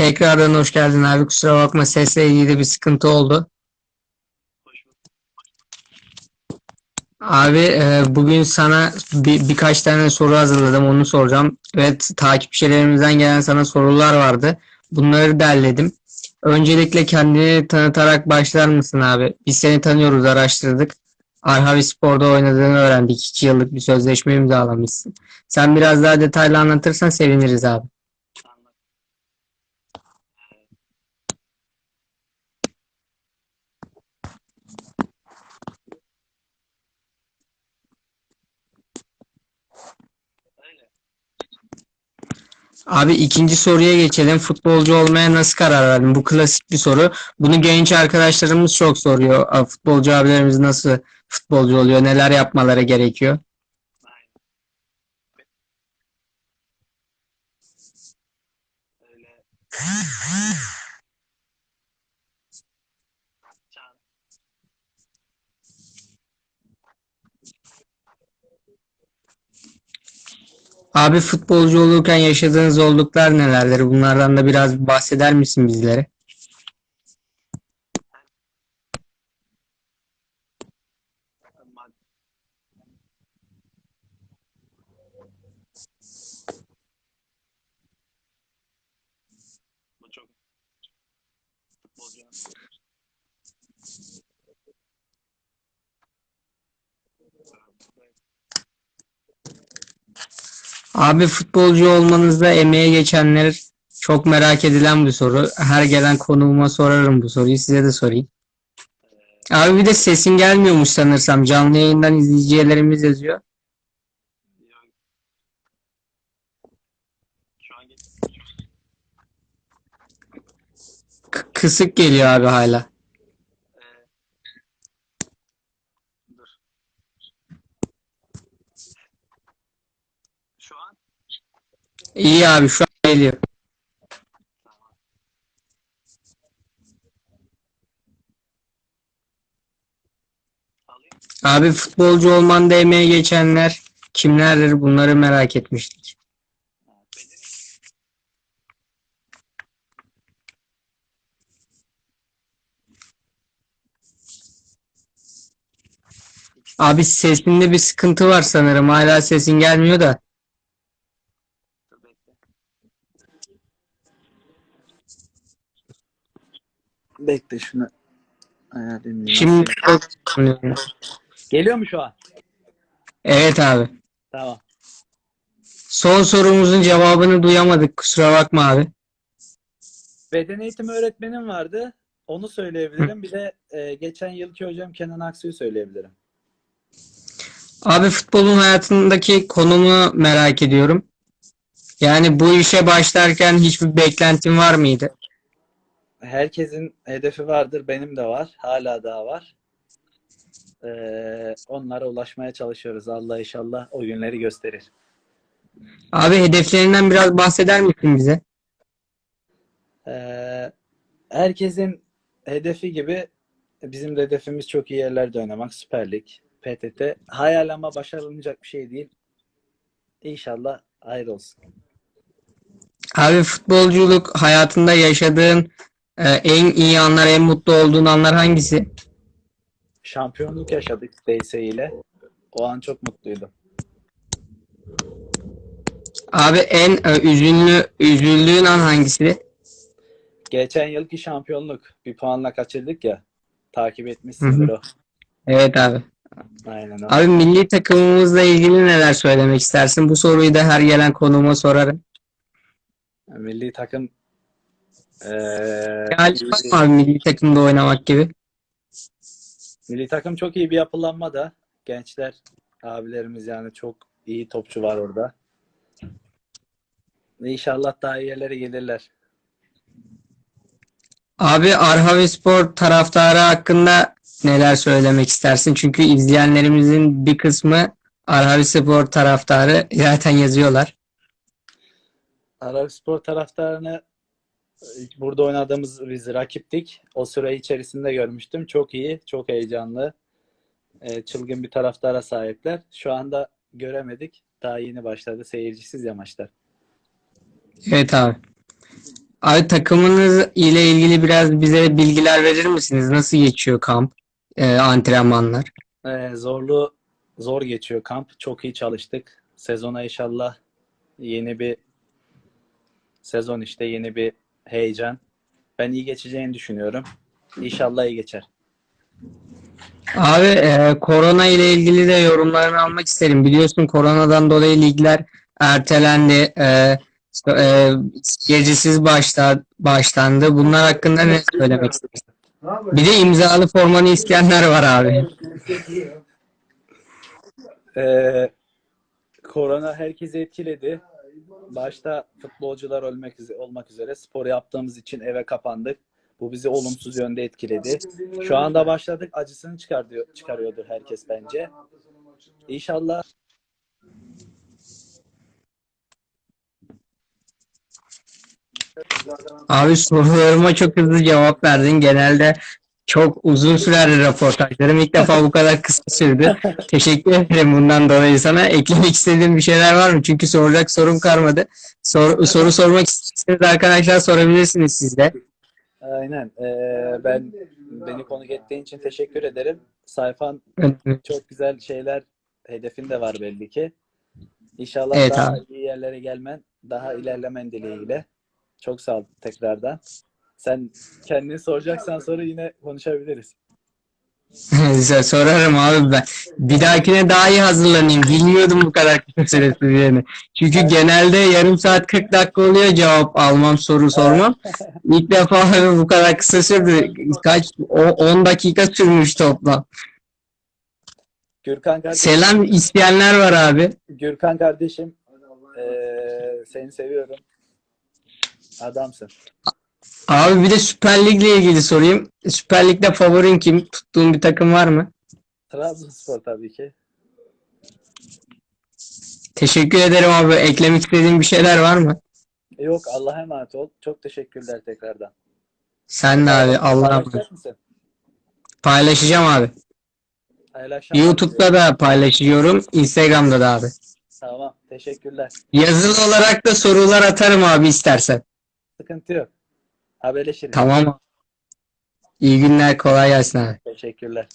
Tekrardan hoş geldin abi. Kusura bakma sesle ilgili bir sıkıntı oldu. Abi e, bugün sana bir, birkaç tane soru hazırladım. Onu soracağım. Evet takipçilerimizden gelen sana sorular vardı. Bunları derledim. Öncelikle kendini tanıtarak başlar mısın abi? Biz seni tanıyoruz, araştırdık. Arhavi Spor'da oynadığını öğrendik. 2 yıllık bir sözleşme imzalamışsın. Sen biraz daha detaylı anlatırsan seviniriz abi. Abi ikinci soruya geçelim. Futbolcu olmaya nasıl karar verdin? Bu klasik bir soru. Bunu genç arkadaşlarımız çok soruyor. "Aa, Futbolcu abilerimiz nasıl futbolcu oluyor? Neler yapmaları gerekiyor? Öyle Abi futbolcu olurken yaşadığın zorluklar nelerdir? Bunlardan da biraz bahseder misin bizlere? çok futbolcu. Abi futbolcu olmanızda emeğe geçenler çok merak edilen bir soru. Her gelen konuğuma sorarım bu soruyu. Size de sorayım. Abi bir de sesin gelmiyormuş sanırsam. Canlı yayından izleyicilerimiz yazıyor. Kısık geliyor abi hala. Ee, dur. Şu an İyi abi şu an geliyor. Abi futbolcu olmanda emeğe geçenler kimlerdir? Bunları merak etmiştik. Abi sesinde bir sıkıntı var sanırım. Hala sesin gelmiyor da. Bekle şunu ayarlayayım. Şimdi çok. Geliyor mu şu an? Evet abi. Tamam. Son sorumuzun cevabını duyamadık. Kusura bakma abi. Beden eğitimi öğretmenim vardı. Onu söyleyebilirim. Bir de e, geçen yılki hocam Kenan Aksu'yu söyleyebilirim. Abi futbolun hayatındaki konumu merak ediyorum. Yani bu işe başlarken hiçbir beklentin var mıydı? Herkesin hedefi vardır. Benim de var. Hala daha var. Ee, onlara ulaşmaya çalışıyoruz. Allah inşallah o günleri gösterir. Abi hedeflerinden biraz bahseder misin bize? Ee, herkesin hedefi gibi bizim de hedefimiz çok iyi yerlerde oynamak. Süper Lig, PTT. Hayal ama başarılmayacak bir şey değil. İnşallah hayır olsun. Abi futbolculuk hayatında yaşadığın e, en iyi anlar, en mutlu olduğun anlar hangisi? Şampiyonluk yaşadık DS ile. O an çok mutluydum. Abi en e, üzünlü, üzüldüğün an hangisi? Geçen yılki şampiyonluk bir puanla kaçırdık ya. Takip etmişsindir o. Evet abi. Aynen o. Abi milli takımımızla ilgili neler söylemek istersin? Bu soruyu da her gelen konuğuma sorarım. Milli takım eee, Hayal var mı milli takımda oynamak gibi? milli takım çok iyi bir yapılanmada. Gençler abilerimiz yani çok iyi topçu var orada. İnşallah daha iyi yerlere gelirler. Abi Arhavespor taraftarı hakkında neler söylemek istersin? Çünkü izleyenlerimizin bir kısmı Arhavespor taraftarı zaten yazıyorlar. Arap Spor taraftarını burada oynadığımız biz rakiptik. O süre içerisinde görmüştüm. Çok iyi, çok heyecanlı. e, çılgın bir taraftara sahipler. Şu anda göremedik. Daha yeni başladı. Seyircisiz ya maçlar. Evet abi. Abi takımınız ile ilgili biraz bize bilgiler verir misiniz? Nasıl geçiyor kamp, e, antrenmanlar? Ee, zorlu, zor geçiyor kamp. Çok iyi çalıştık. Sezona inşallah yeni bir sezon işte yeni bir heyecan. Ben iyi geçeceğini düşünüyorum. İnşallah iyi geçer. Abi e, korona ile ilgili de yorumlarını almak isterim. Biliyorsun koronadan dolayı ligler ertelendi. E, e, gecesiz başla, başlandı. Bunlar hakkında ne söylemek istersin? Bir de imzalı formanı isteyenler var abi. Ee, korona herkesi etkiledi. Başta futbolcular olmak üzere, olmak üzere spor yaptığımız için eve kapandık. Bu bizi olumsuz yönde etkiledi. Şu anda başladık. Acısını çıkarıyor, çıkarıyordur herkes bence. İnşallah Abi sorularıma çok hızlı cevap verdin. Genelde çok uzun sürer röportajlarım. İlk defa bu kadar kısa sürdü. Teşekkür ederim bundan dolayı sana. Eklemek istediğin bir şeyler var mı? Çünkü soracak sorum kalmadı. Sor- soru sormak isterseniz arkadaşlar sorabilirsiniz siz de. aynen. Ee, ben beni konuk ettiğin için teşekkür ederim. Sayfan çok güzel şeyler hedefin de var belli ki. İnşallah Evet daha abi. iyi yerlere gelmen, daha ilerlemen dileğiyle. Çok sağ ol tekrardan. Sen kendini soracaksan soru yine konuşabiliriz. Sorarım abi ben. Bir dahakine daha iyi hazırlanayım. Bilmiyordum bu kadar kısa süre süreceğini. Çünkü genelde yarım saat 40 dakika oluyor cevap almam, soru sormam. İlk defa abi bu kadar kısa sürdü. Kaç? O 10 dakika sürmüş toplam. Gürkan kardeşim, Selam isteyenler var abi. Gürkan kardeşim eee, seni seviyorum. Adamsın. Abi bir de Süper Lig'le ilgili sorayım. Süper Lig'de favorin kim? Tuttuğun bir takım var mı? Trabzonspor tabii ki. Teşekkür ederim abi. Eklemek istediğin bir şeyler var mı? Yok Allah'a emanet ol. Çok teşekkürler tekrardan. Sen de abi Allah'a emanet. Paylaşacak mısın? Paylaşacağım abi. Hayırlı akşamlar YouTube'da da paylaşıyorum. Instagram'da da abi. Tamam. Teşekkürler. Yazılı olarak da sorular atarım abi istersen. Sıkıntı yok. Haberleşiriz. Tamam. İyi günler. Kolay gelsin abi. Teşekkürler.